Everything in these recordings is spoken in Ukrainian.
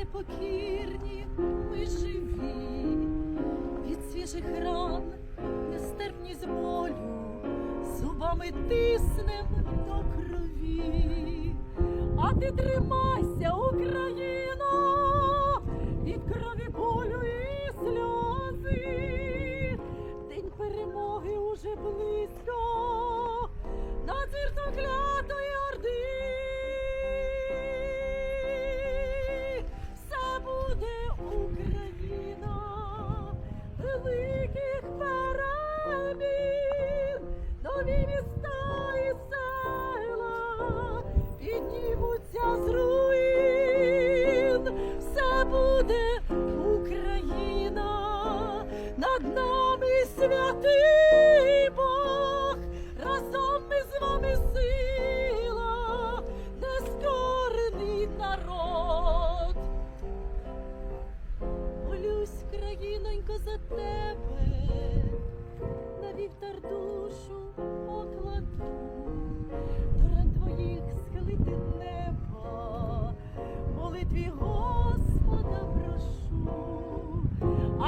непокірні, ми живі, від свіжих ран, нестерпність болю, зубами тиснем до крові. А ти тримайся, Україно, буде Україна, над нами святий Бог, разом ми з вами сила, нескорений народ. Молюсь, країнонько, за тебе, на вівтар душу покладу, твоїх схилити неба, молитві Господа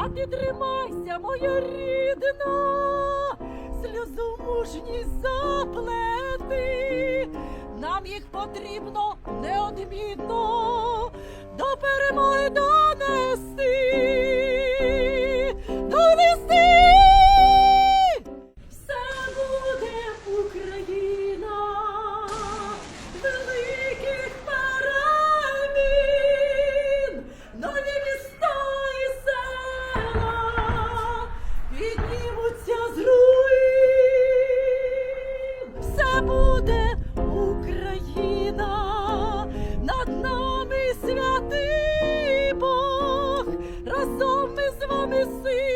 а ти тримайся, моя рідна, сльозу мужні заплети, нам їх потрібно неодмінно. До перемоги нами святий